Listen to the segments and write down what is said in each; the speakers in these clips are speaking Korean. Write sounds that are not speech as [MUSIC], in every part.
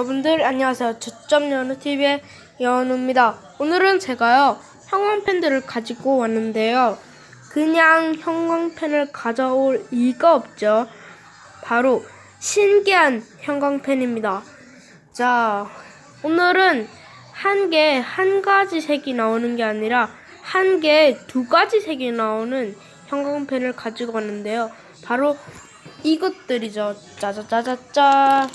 여러분들 안녕하세요. 저점 연우 TV의 연우입니다. 오늘은 제가요 형광펜들을 가지고 왔는데요. 그냥 형광펜을 가져올 이가 없죠. 바로 신기한 형광펜입니다. 자, 오늘은 한 개 한 가지 색이 나오는 게 아니라 한 개 두 가지 색이 나오는 형광펜을 가지고 왔는데요. 바로 이것들이죠. 짜자짜자짜.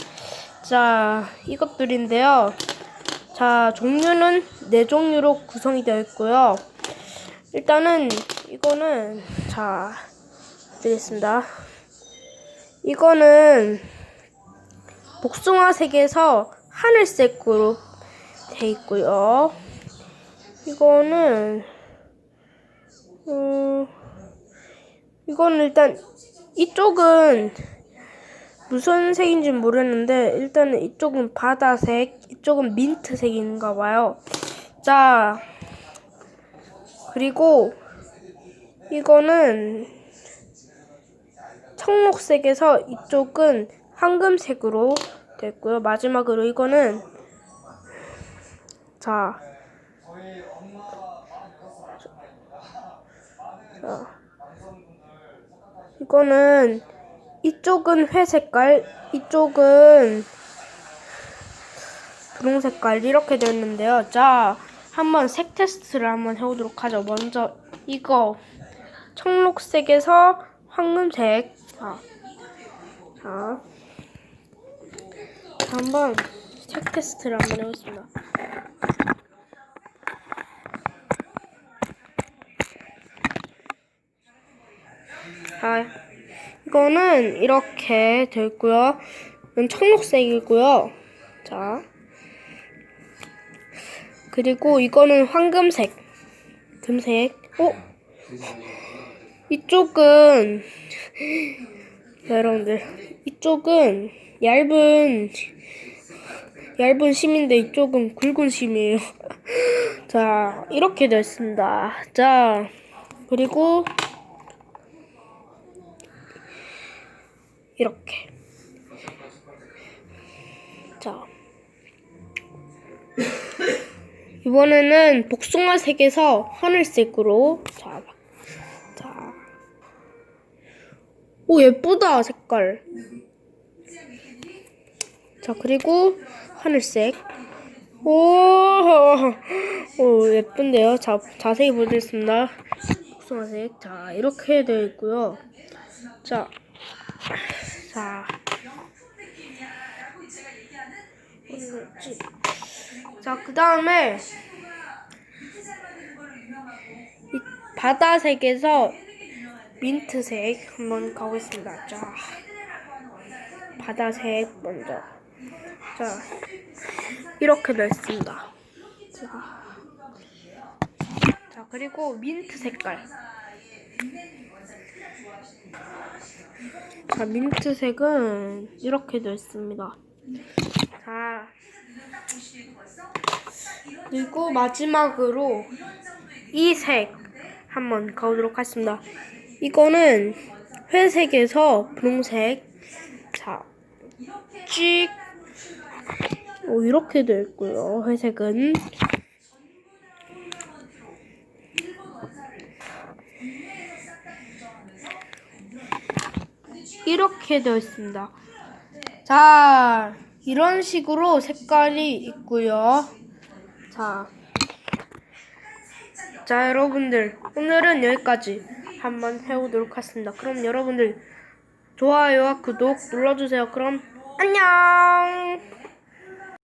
자, 이것들인데요. 자, 종류는 네 종류로 구성이 되어 있고요. 일단은 이거는 자, 드리겠습니다. 이거는 복숭아색에서 하늘색으로 돼 있고요. 이거는 음, 이거는 일단 이쪽은 무슨 색인지 모르겠는데 일단은 이쪽은 바다색, 이쪽은 민트색인가 봐요. 자, 그리고 이거는 청록색에서 이쪽은 황금색으로 됐고요. 마지막으로 이거는 자, 자 이거는 이쪽은 회 색깔, 이쪽은 분홍 색깔 이렇게 되었는데요. 자, 한번 색 테스트를 한번 해보도록 하죠. 먼저 이거 청록색에서 황금색. 자, 자, 자, 한번 색 테스트를 한번 해보겠습니다. 자, 이 거는 이렇게. 이건 청록색이고요. 자. 그리고 이거는 황금색. 금색. 어? 이쪽은 자, [GASPS] 여러분들 이쪽은 얇은 얇은 심인데 이쪽은 굵은 심이에요. [LAUGHS] 자, 이렇게 되어 있습니다. 자, 그리고 이렇게. 자. 이번에는 복숭아색에서 하늘색으로 자. 자. 오, 예쁘다, 색깔. 자, 그리고 하늘색. 오, [LAUGHS] 오 예쁜데요. 자, 자세히 보겠습니다. 복숭아색. 자, 이렇게 되어 있고요. 자, 자. 어디였지? 자, 그 다음에 이 바다색에서 민트색 한번 가보겠습니다. 자, 바다색 먼저. 자, 이렇게 됐습니다. 자, 자 그리고 민트 색깔. 자, 민트색은 이렇게 됐습니다. 자, 그리고 마지막으로 이 색 한번 가보도록 하겠습니다. 이거는 회색에서 분홍색. 자, 찍. 오, 이렇게 되어 있고요. 회색은. 이렇게 되어 있습니다. 자, 이런 식으로 색깔이 있고요. 자, 자 여러분들 오늘은 여기까지 한번 해보도록 하겠습니다. 그럼 여러분들 좋아요와 구독 눌러주세요. 그럼 안녕.